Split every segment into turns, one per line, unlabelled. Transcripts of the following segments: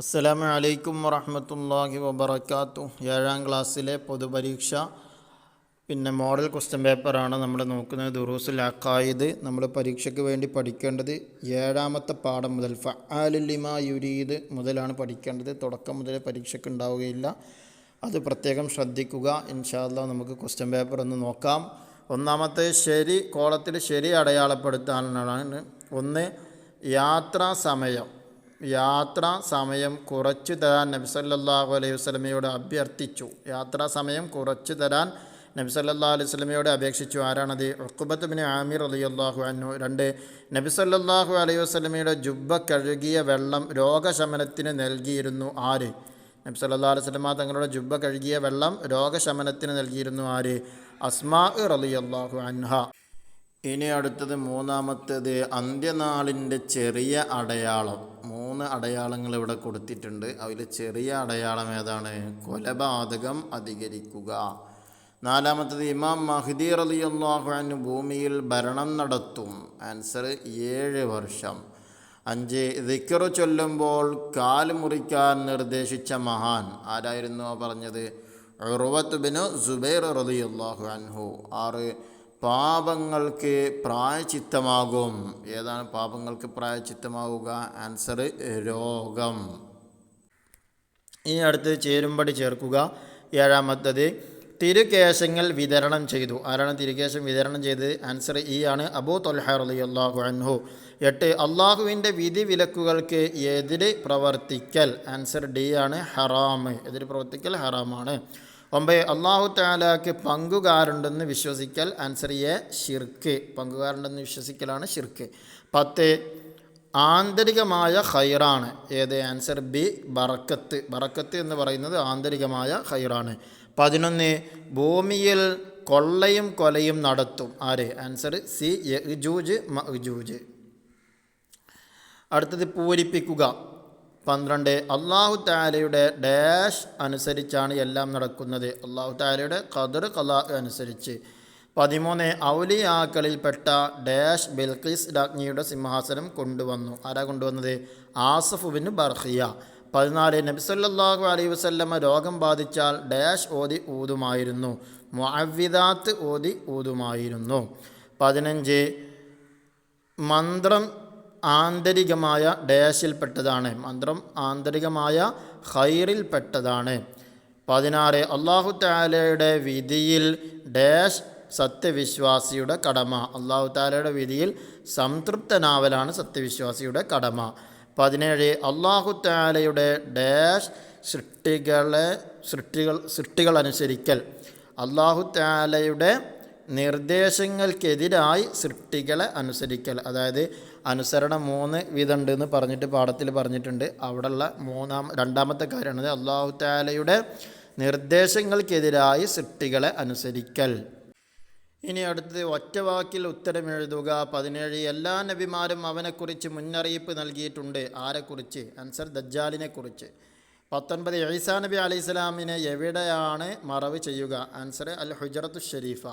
അസ്സലാമു അലൈക്കും വറഹമത്തല്ലാഹി വബർക്കാത്തു ഏഴാം ക്ലാസ്സിലെ പൊതുപരീക്ഷ. പിന്നെ മോഡൽ ക്വസ്റ്റ്യൻ പേപ്പറാണ് നമ്മൾ നോക്കുന്നത്. ദുറൂസുൽ അക്കായത് നമ്മൾ പരീക്ഷയ്ക്ക് വേണ്ടി പഠിക്കേണ്ടത് ഏഴാമത്തെ പാഠം മുതൽ ഫഅലുലിമ യുരീദ് മുതലാണ് പഠിക്കേണ്ടത്. തുടക്കം മുതൽ പരീക്ഷയ്ക്ക് ഉണ്ടാവുകയില്ല. അത് പ്രത്യേകം ശ്രദ്ധിക്കുക. ഇൻഷാല്ല നമുക്ക് ക്വസ്റ്റ്യൻ പേപ്പർ ഒന്ന് നോക്കാം. ഒന്നാമത്തെ ശരി കോളത്തിൽ ശരി അടയാളപ്പെടുത്താനാണ്. ഒന്ന് യാത്രാ സമയം. യാത്രാ സമയം കുറച്ചു തരാൻ നബി സല്ലല്ലാഹു അലൈഹി വസല്ലമയോട് അഭ്യർത്ഥിച്ചു. യാത്രാ സമയം കുറച്ചു തരാൻ നബി സല്ലല്ലാഹു അലൈഹി വസല്ലമയോട് അപേക്ഷിച്ചു. ആരാണത്? ഉഖബത്ത് ബിൻ ആമിർ റളിയല്ലാഹു അൻഹു. രണ്ട് നബി സല്ലല്ലാഹു അലൈഹി വസല്ലമയുടെ ജുബ്ബ കഴുകിയ വെള്ളം രോഗശമനത്തിന് നൽകിയിരുന്നു ആര്? നബി അലൈഹി വസല്ലമ തങ്ങളുടെ ജുബ്ബ കഴുകിയ വെള്ളം രോഗശമനത്തിന് നൽകിയിരുന്നു ആര്? അസ്മാ റളിയല്ലാഹു അൻഹ. ഇനി അടുത്തത് മൂന്നാമത്തേത് അന്ത്യനാളിന്റെ ചെറിയ അടയാളം. മൂന്ന് അടയാളങ്ങൾ ഇവിടെ കൊടുത്തിട്ടുണ്ട്. അതിൽ ചെറിയ അടയാളം ഏതാണ്? കൊലപാതകം അധികരിക്കുക. നാലാമത്തത് ഇമാം മഹദി അൻഹു ഭൂമിയിൽ ഭരണം നടത്തും. ആൻസർ ഏഴ് വർഷം. അഞ്ച് റിക്കറ് ചൊല്ലുമ്പോൾ കാൽ മുറിക്കാൻ നിർദ്ദേശിച്ച മഹാൻ. ആരായിരുന്നു പറഞ്ഞത്? ഉറുവത്ത് ബിനു സുബൈർ റളിയല്ലാഹു അൻഹു. ആറ് പാപങ്ങൾക്ക് പ്രായച്ചിത്തമാകും. ഏതാണ് പാപങ്ങൾക്ക് പ്രായച്ചിത്തമാവുക ആൻസർ രോഗം. ഇനി അടുത്ത് ചേരുമ്പടി ചേർക്കുക. ഏഴാമത്തത് തിരുകേശങ്ങൾ വിതരണം ചെയ്തു. ആരാണ് തിരുകേശം വിതരണം ചെയ്തത്? ആൻസർ ഇ ആണ്. അബൂ തൊൽഹ അള്ളാഹു അൻഹു. എട്ട് അള്ളാഹുവിന്റെ വിധി വിലക്കുകൾക്ക് എതിര് പ്രവർത്തിക്കൽ. ആൻസർ ഡി ആണ്. ഹറാം എതിര് പ്രവർത്തിക്കൽ ഹറാമാണ്. ഒമ്പത് അള്ളാഹു താലാക്ക് പങ്കുകാരുണ്ടെന്ന് വിശ്വസിക്കൽ ആൻസർ എ ഷിർക്ക് പങ്കുകാരുണ്ടെന്ന് വിശ്വസിക്കലാണ് ഷിർക്ക് പത്ത് ആന്തരികമായ ഹൈറാണ് ഏത്? ആൻസർ ബി ബറക്കത്ത്. ബറക്കത്ത് എന്ന് പറയുന്നത് ആന്തരികമായ ഹൈറാണ് പതിനൊന്ന് ഭൂമിയിൽ കൊള്ളയും കൊലയും നടത്തും. ആര്? ആൻസർ സി യജൂജ് മജൂജ് അടുത്തത് പൂരിപ്പിക്കുക. പന്ത്രണ്ട്. അള്ളാഹു താലയുടെ ഡാഷ് അനുസരിച്ചാണ് എല്ലാം നടക്കുന്നത്. അള്ളാഹു താലയുടെ ഖദർ കലാ അനുസരിച്ച്. പതിമൂന്ന് ഔലിയാക്കളിൽപ്പെട്ട ഡാഷ് ബിൽഖീസ് രാജ്ഞിയുടെ സിംഹാസനം കൊണ്ടുവന്നു. ആരാ കൊണ്ടുവന്നത്? ആസഫുബിൻ ബർഹിയ പതിനാല് നബിസല്ലാഹു അലൈഹി വസല്ലമ രോഗം ബാധിച്ചാൽ ഡാഷ് ഓതി ഊതുമായിരുന്നു. മുഅവിദാത്ത് ഓതി ഊതുമായിരുന്നു. പതിനഞ്ച് മന്ത്രം ആന്തരികമായ ഡാഷിൽപ്പെട്ടതാണ് മന്ത്രം ആന്തരികമായ ഹൈറിൽപ്പെട്ടതാണ് പതിനാറ് അള്ളാഹു താലയുടെ വിധിയിൽ ഡാഷ് സത്യവിശ്വാസിയുടെ കടമ. അള്ളാഹു താലയുടെ വിധിയിൽ സംതൃപ്തനാവലാണ് സത്യവിശ്വാസിയുടെ കടമ. പതിനേഴ് അള്ളാഹു താലയുടെ ഡാഷ് സൃഷ്ടികളെ സൃഷ്ടികൾ സൃഷ്ടികൾ അനുസരിക്കൽ അള്ളാഹു താലയുടെ നിർദ്ദേശങ്ങൾക്കെതിരായി സൃഷ്ടികളെ അനുസരിക്കൽ. അതായത് അനുസരണം മൂന്ന് വീതമുണ്ട് എന്ന് പറഞ്ഞിട്ട് പാഠത്തിൽ പറഞ്ഞിട്ടുണ്ട്. അവിടെയുള്ള മൂന്നാം രണ്ടാമത്തെ കാര്യമാണ് അള്ളാഹു താലയുടെ നിർദ്ദേശങ്ങൾക്കെതിരായി സൃഷ്ടികളെ അനുസരിക്കൽ. ഇനി അടുത്തത് ഒറ്റവാക്കിൽ ഉത്തരം എഴുതുക. പതിനേഴ് എല്ലാ നബിമാരും അവനെക്കുറിച്ച് മുന്നറിയിപ്പ് നൽകിയിട്ടുണ്ട്. ആരെക്കുറിച്ച്? അൻസർ ദജ്ജാലിനെ കുറിച്ച് പത്തൊൻപത് ഈസാ നബി അലൈഹി സ്വലാമിനെ എവിടെയാണ് മറവ് ചെയ്യുക? ആൻസർ അൽ ഹുജറത്തു ഷരീഫ.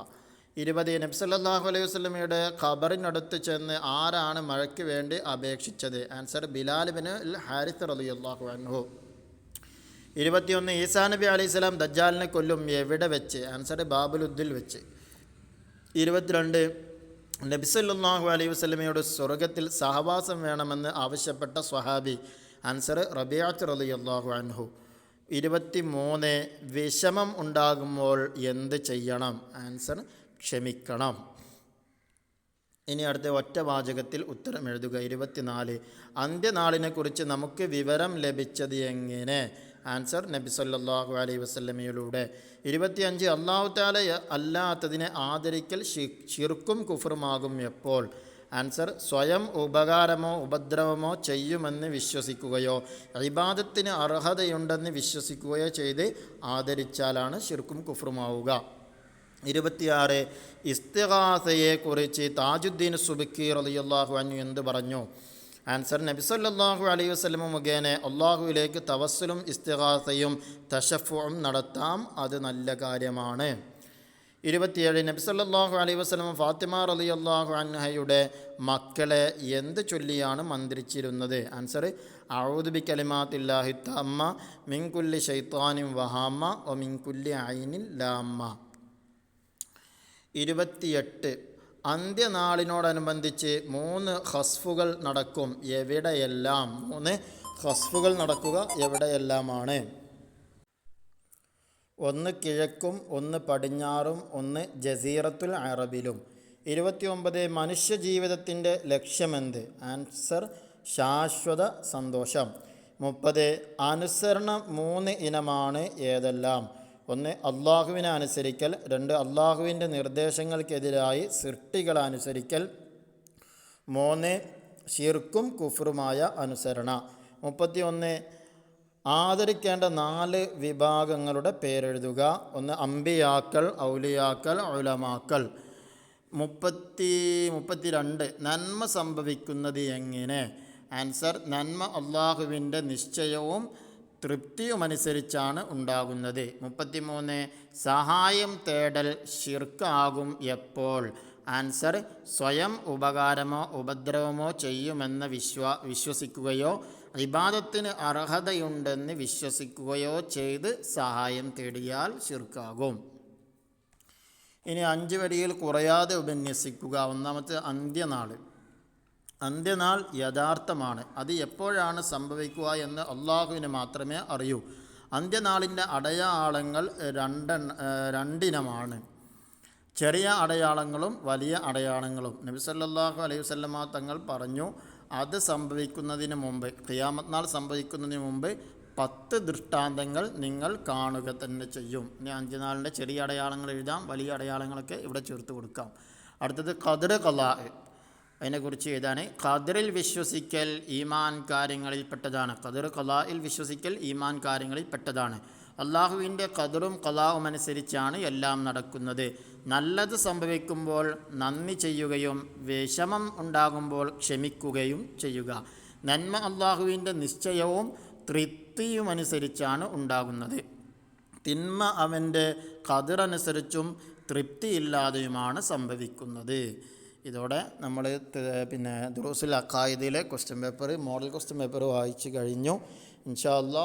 ഇരുപത് നബ്സല്ലാഹു അലൈഹി വസ്ലമയുടെ ഖബറിനടുത്ത് ചെന്ന് ആരാണ് മഴയ്ക്ക് വേണ്ടി അപേക്ഷിച്ചത്? ആൻസർ ബിലാലിബിന് അൽ ഹാരിത്ത് റളിയല്ലാഹു അൻഹു. ഇരുപത്തിയൊന്ന് ഈസാ നബി അലൈഹി സ്വലാം ദജ്ജാലിനെ കൊല്ലും എവിടെ വെച്ച്? ആൻസർ ബാബുലുദ്ദിൽ വെച്ച്. ഇരുപത്തിരണ്ട് നബിസല്ലാഹു അലൈഹി വസ്ലമയോട് സ്വർഗത്തിൽ സഹവാസം വേണമെന്ന് ആവശ്യപ്പെട്ട സ്വഹാബി. ആൻസർ റബിയാത്ത് റളിയല്ലാഹു അൻഹു. ഇരുപത്തി മൂന്ന് വിഷമം ഉണ്ടാകുമ്പോൾ എന്ത് ചെയ്യണം? ആൻസർ ക്ഷമിക്കണം. ഇനി അടുത്ത ഒറ്റ വാചകത്തിൽ ഉത്തരം എഴുതുക. ഇരുപത്തിനാല്. അന്ത്യനാളിനെക്കുറിച്ച് നമുക്ക് വിവരം ലഭിച്ചത് എങ്ങനെ? ആൻസർ നബി സല്ലല്ലാഹു അലൈഹി വസ്ലമയിലൂടെ ഇരുപത്തിയഞ്ച്. അള്ളാഹു താല അല്ലാത്തതിനെ ആദരിക്കൽ ഷിർക്കും കുഫറുമാകും എപ്പോൾ? ആൻസർ സ്വയം ഉപകാരമോ ഉപദ്രവമോ ചെയ്യുമെന്ന് വിശ്വസിക്കുകയോ ഇബാദത്തിന് അർഹതയുണ്ടെന്ന് വിശ്വസിക്കുകയോ ചെയ്ത് ആദരിച്ചാലാണ് ഷിർക്കും കുഫറുമാവുക. ഇരുപത്തിയാറ് ഇസ്തിഹാസയെക്കുറിച്ച് താജുദ്ദീൻ സുബിക്കി റളിയല്ലാഹു അൻഹു എന്ത് പറഞ്ഞു? ആൻസർ നബിസല്ലാഹു അലൈഹി വസ്ലമ മുഖേന അള്ളാഹുവിലേക്ക് തവസ്സലും ഇസ്തിഹാസയും തഷഫും നടത്താം. അത് നല്ല കാര്യമാണ്. ഇരുപത്തിയേഴ് നബ്സല്ലാഹു അലൈഹി വസ്ലമ ഫാത്തിമ റലി അള്ളാഹു അൻഹയുടെ മക്കളെ എന്ത് ചൊല്ലിയാണ് മന്ത്രിച്ചിരുന്നത്? ആൻസർ ഔദ് ബി കലിമാത്തില്ലാഹി മിങ്കുല്ലി മിൻകുല്ലി വഹാമ്മ വഹാമ ഒ മിൻകുല്ലി ഐനിൻ ലാമ്മ. ഇരുപത്തിയെട്ട്. അന്ത്യനാളിനോടനുബന്ധിച്ച് മൂന്ന് ഹസ്ഫുകൾ നടക്കും. എവിടെയെല്ലാം? മൂന്ന് ഹസ്ഫുകൾ നടക്കുക എവിടെയെല്ലാമാണ്? ഒന്ന് കിഴക്കും ഒന്ന് പടിഞ്ഞാറും ഒന്ന് ജസീറത്തുൽ അറബിലും. ഇരുപത്തിയൊമ്പത് മനുഷ്യജീവിതത്തിന്റെ ലക്ഷ്യമെന്ത്? ആൻസർ ശാശ്വത സന്തോഷം. മുപ്പത് അനുസരണം മൂന്ന് ഇനമാണ് ഏതെല്ലാം? ഒന്ന് അള്ളാഹുവിനെ അനുസരിക്കൽ രണ്ട് അള്ളാഹുവിന്റെ നിർദ്ദേശങ്ങൾക്കെതിരായി സൃഷ്ടികൾ അനുസരിക്കൽ മൂന്ന് ഷിർക്കും കുഫറുമായ അനുസരണ. മുപ്പത്തി ഒന്ന് ആദരിക്കേണ്ട നാല് വിഭാഗങ്ങളുടെ പേരെഴുതുക. ഒന്ന് അമ്പിയാക്കൾ ഔലിയാക്കൾ ഉലമാക്കൾ. മുപ്പത്തി മുപ്പത്തി രണ്ട് നന്മ സംഭവിക്കുന്നത് എങ്ങനെ? ആൻസർ നന്മ അള്ളാഹുവിന്റെ നിശ്ചയവും തൃപ്തിയുമനുസരിച്ചാണ് ഉണ്ടാകുന്നത്. മുപ്പത്തിമൂന്ന് സഹായം തേടൽ ശിർക്കാകും എപ്പോൾ? ആൻസർ സ്വയം ഉപകാരമോ ഉപദ്രവമോ ചെയ്യുമെന്ന് വിശ്വ വിശ്വസിക്കുകയോ വിവാദത്തിന് അർഹതയുണ്ടെന്ന് വിശ്വസിക്കുകയോ ചെയ്ത് സഹായം തേടിയാൽ ശിർക്കാകും. ഇനി അഞ്ച് വരിയിൽ കുറയാതെ ഉപന്യസിക്കുക. ഒന്നാമത്തെ അന്ത്യനാൾ. അന്ത്യനാൾ യഥാർത്ഥമാണ്. അത് എപ്പോഴാണ് സംഭവിക്കുക എന്ന് അള്ളാഹുവിന് മാത്രമേ അറിയൂ. അന്ത്യനാളിന്റെ അടയാളങ്ങൾ രണ്ടെണ്ണ രണ്ടിനമാണ്. ചെറിയ അടയാളങ്ങളും വലിയ അടയാളങ്ങളും. നബി സല്ലല്ലാഹു അലൈഹി വസല്ലമ തങ്ങൾ പറഞ്ഞു അത് സംഭവിക്കുന്നതിന് മുമ്പ് ഖിയാമത്ത് നാൾ സംഭവിക്കുന്നതിന് മുമ്പ് പത്ത് ദൃഷ്ടാന്തങ്ങൾ നിങ്ങൾ കാണുക തന്നെ ചെയ്യും. ഇനി അഞ്ചുനാളിന്റെ ചെറിയ അടയാളങ്ങൾ എഴുതാം വലിയ അടയാളങ്ങളൊക്കെ ഇവിടെ ചേർത്ത് കൊടുക്കാം. അടുത്തത് കതിര കലാ അതിനെക്കുറിച്ച് ഏതാണ് ഖദറിൽ വിശ്വസിക്കൽ ഈമാൻ കാര്യങ്ങളിൽ പെട്ടതാണ്. ഖദർ കലായിൽ വിശ്വസിക്കൽ ഈമാൻ കാര്യങ്ങളിൽ പെട്ടതാണ്. അള്ളാഹുവിന്റെ ഖദറും കലാവും അനുസരിച്ചാണ് എല്ലാം നടക്കുന്നത്. നല്ലത് സംഭവിക്കുമ്പോൾ നന്ദി ചെയ്യുകയും വിഷമം ഉണ്ടാകുമ്പോൾ ക്ഷമിക്കുകയും ചെയ്യുക. നന്മ അള്ളാഹുവിന്റെ നിശ്ചയവും തൃപ്തിയും അനുസരിച്ചാണ് ഉണ്ടാകുന്നത്. തിന്മ അവന്റെ ഖദറനുസരിച്ചും തൃപ്തിയില്ലാതെയുമാണ് സംഭവിക്കുന്നത്. ഇതോടെ നമ്മൾ പിന്നെ ദുറൂസുൽ അക്കായിദിലെ question paper model question paper വായിച്ചു കഴിഞ്ഞു. ഇൻഷാല്ല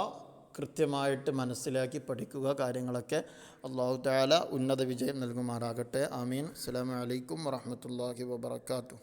കൃത്യമായിട്ട് മനസ്സിലാക്കി പഠിക്കുക കാര്യങ്ങളൊക്കെ അള്ളാഹു താല ഉന്നത വിജയം നൽകുമാറാകട്ടെ. ആമീൻ. അസ്സാം വലൈക്കും വാഹമത്തല്ലാഹി വാബർക്കാത്തു